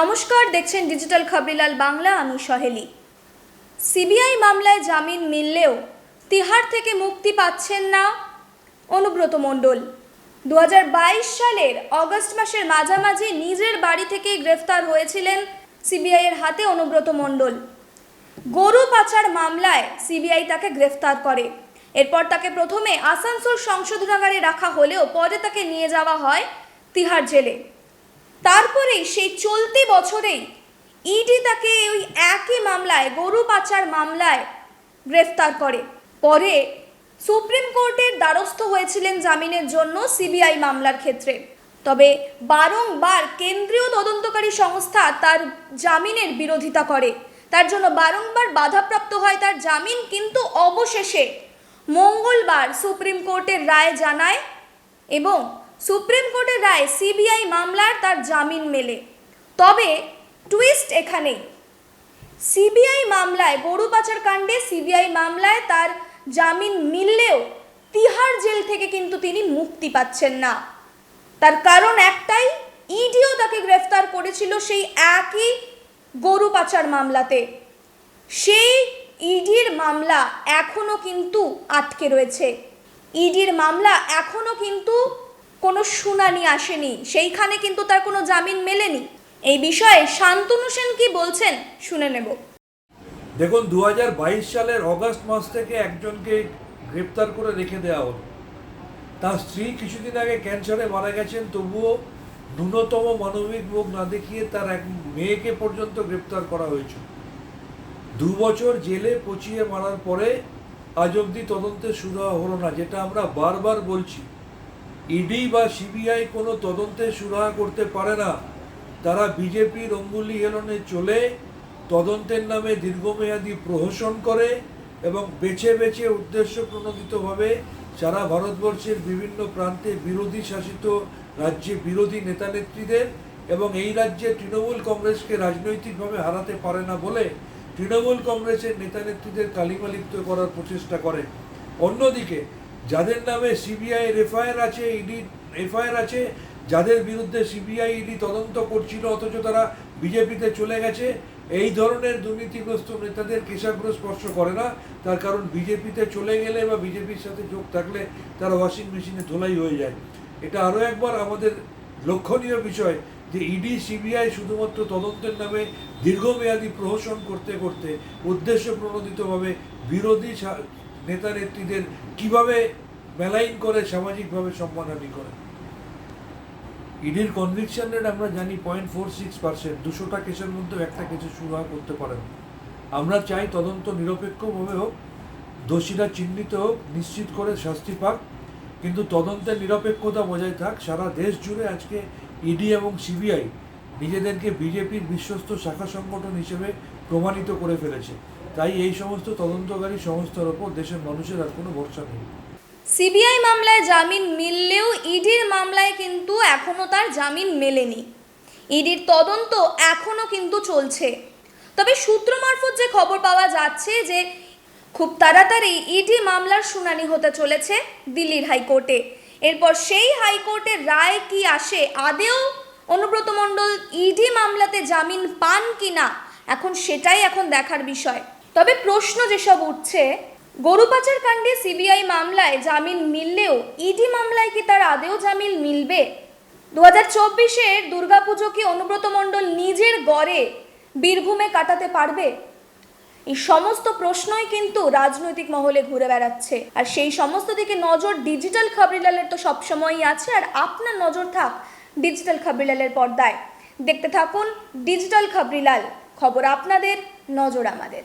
নমস্কার, দেখছেন ডিজিটাল খবরিলাল বাংলা, আমি সহেলি। সিবিআই মামলায় জামিন মিললেও তিহার থেকে মুক্তি পাচ্ছেন না অনুব্রত মণ্ডল। দু হাজার বাইশ সালের অগস্ট মাসের মাঝামাঝি নিজের বাড়ি থেকেই গ্রেফতার হয়েছিলেন সিবিআইয়ের হাতে অনুব্রত মণ্ডল। গরু পাচার মামলায় সিবিআই তাকে গ্রেফতার করে। এরপর তাকে প্রথমে আসানসোল সংশোধনাগারে রাখা হলেও পরে তাকে নিয়ে যাওয়া হয় তিহার জেলে। তারপরেই সেই চলতি বছরেই ইডি তাকে ওই একই মামলায়, গরু পাচার মামলায় গ্রেফতার করে। পরে সুপ্রিম কোর্টের দ্বারস্থ হয়েছিলেন জামিনের জন্য সিবিআই মামলার ক্ষেত্রে। তবে বারংবার কেন্দ্রীয় তদন্তকারী সংস্থা তার জামিনের বিরোধিতা করে। তার জন্য বারংবার বাধাপ্রাপ্ত হয় তার জামিন, কিন্তু অবশেষে মঙ্গলবার সুপ্রিম কোর্টের রায় জানায় এবং সুপ্রিম কোর্টের রায় সিবিআই মামলার তার জামিন মেলে। তবে টুইস্ট এখানেই। সিবিআই মামলায়, গরু পাচার কাণ্ডে সিবিআই মামলায় তার জামিন মিললেও তিহার জেল থেকে কিন্তু তিনি মুক্তি পাচ্ছেন না। তার কারণ একটাই ইডিও তাকে গ্রেফতার করেছিল সেই একই গরু পাচার মামলাতে। সেই ইডির মামলা এখনও কিন্তু আটকে রয়েছে। ইডির মামলা এখনও কিন্তু কোনো শুনানি আসেনি। সেইখানে কিন্তু তার কোনো জামিন মেলেনি। এই বিষয়ে শান্তনু সেন কি বলছেন শুনে নেব। দেখুন দু হাজার বাইশ সালের অগস্ট মাস থেকে একজনকে গ্রেপ্তার করে রেখে দেওয়া হলো। তার স্ত্রী কিছুদিন আগে ক্যান্সারে মারা গেছেন, তবুও ন্যূনতম মানবিক মুখ না দেখিয়ে তার এক মেয়েকে পর্যন্ত গ্রেপ্তার করা হয়েছিল দু বছর জেলে পচিয়ে মারার পরে আজ অবধি তদন্তে শুরু হলো না, যেটা আমরা বারবার বলছি। ইডি বা সিবিআই কোনো তদন্তে সুরাহা করতে পারে না। তারা বিজেপির অঙ্গুলি হেলনে চলে তদন্তের নামে দীর্ঘমেয়াদী প্রহসন করে এবং বেছে বেছে উদ্দেশ্য প্রণোদিতভাবে সারা ভারতবর্ষের বিভিন্ন প্রান্তে বিরোধী শাসিত রাজ্যে বিরোধী নেতানেত্রীদের এবং এই রাজ্যে তৃণমূল কংগ্রেসকে রাজনৈতিকভাবে হারাতে পারে না বলে তৃণমূল কংগ্রেসের নেতানেত্রীদের কালিমালিপ্ত করার প্রচেষ্টা করে। অন্যদিকে যাদের নামে সিবিআই এফআইআর আছে ইডি এফআইআর আছে, যাদের বিরুদ্ধে সিবিআই ইডি তদন্ত করছিল, অথচ তারা বিজেপিতে চলে গেছে, এই ধরনের দুর্নীতিগ্রস্ত নেতাদের কেশাগ্র স্পর্শ করে না। তার কারণ বিজেপিতে চলে গেলে বা বিজেপির সাথে যোগ থাকলে তারা ওয়াশিং মেশিনে ধোলাই হয়ে যায়। এটা আরও একবার আমাদের লক্ষণীয় বিষয় যে ইডি সিবিআই শুধুমাত্র তদন্তের নামে দীর্ঘমেয়াদী প্রহসন করতে করতে উদ্দেশ্য প্রণোদিতভাবে বিরোধী নেতা নেত্রীদের কীভাবে মেলাইন করে, সামাজিকভাবে সম্মানহানি করে? ইডির কনভিকশন রেট আমরা জানি পয়েন্ট ফোর সিক্স পার্সেন্ট দুশোটা কেসের মধ্যে একটা কেসে সুরাহা করতে পারেন আমরা চাই তদন্ত নিরপেক্ষভাবে হোক, দোষীরা চিহ্নিত হোক, নিশ্চিত করে শাস্তি পাক। কিন্তু তদন্তের নিরপেক্ষতা বজায় থাক, সারা দেশ জুড়ে আজকে ইডি এবং সিবিআই নিজেদেরকে বিজেপির বিশ্বস্ত শাখা সংগঠন হিসেবে প্রমাণিত করে ফেলেছে। তাই এই সমস্ত তদন্তকারী সংস্থার ওপর দেশের মানুষের আর কোনো ভরসা নেই। সিবিআই মামলায় জামিন মিললেও ইডির মামলায় কিন্তু এখনও তার জামিন মেলেনি। ইডির তদন্ত এখনও কিন্তু চলছে। তবে সূত্র মারফত যে খবর পাওয়া যাচ্ছে যে খুব তাড়াতাড়ি ইডি মামলার শুনানি হতে চলেছে দিল্লির হাইকোর্টে। এরপর সেই হাইকোর্টের রায় কি আসে আদেও অনুব্রত মণ্ডল ইডি মামলাতে জামিন পান কি না এখন সেটাই এখন দেখার বিষয়। তবে প্রশ্ন যেসব উঠছে, গরু পাচার কাণ্ডে সিবিআই মামলায় জামিন মিললেও ইডি মামলায় কি তার আদেও জামিন মিলবে? দু হাজার চব্বিশের দুর্গাপুজো কি অনুব্রত মণ্ডল নিজের গড়ে বীরভূমে কাটাতে পারবে? এই সমস্ত প্রশ্নই কিন্তু রাজনৈতিক মহলে ঘুরে বেড়াচ্ছে। আর সেই সমস্ত দিকে নজর ডিজিটাল খাবরিলালের তো সবসময়ই আছে, আর আপনার নজর থাক ডিজিটাল খাবরিলালের পর্দায়। দেখতে থাকুন ডিজিটাল খাবরিলাল, খবর আপনাদের, নজর আমাদের।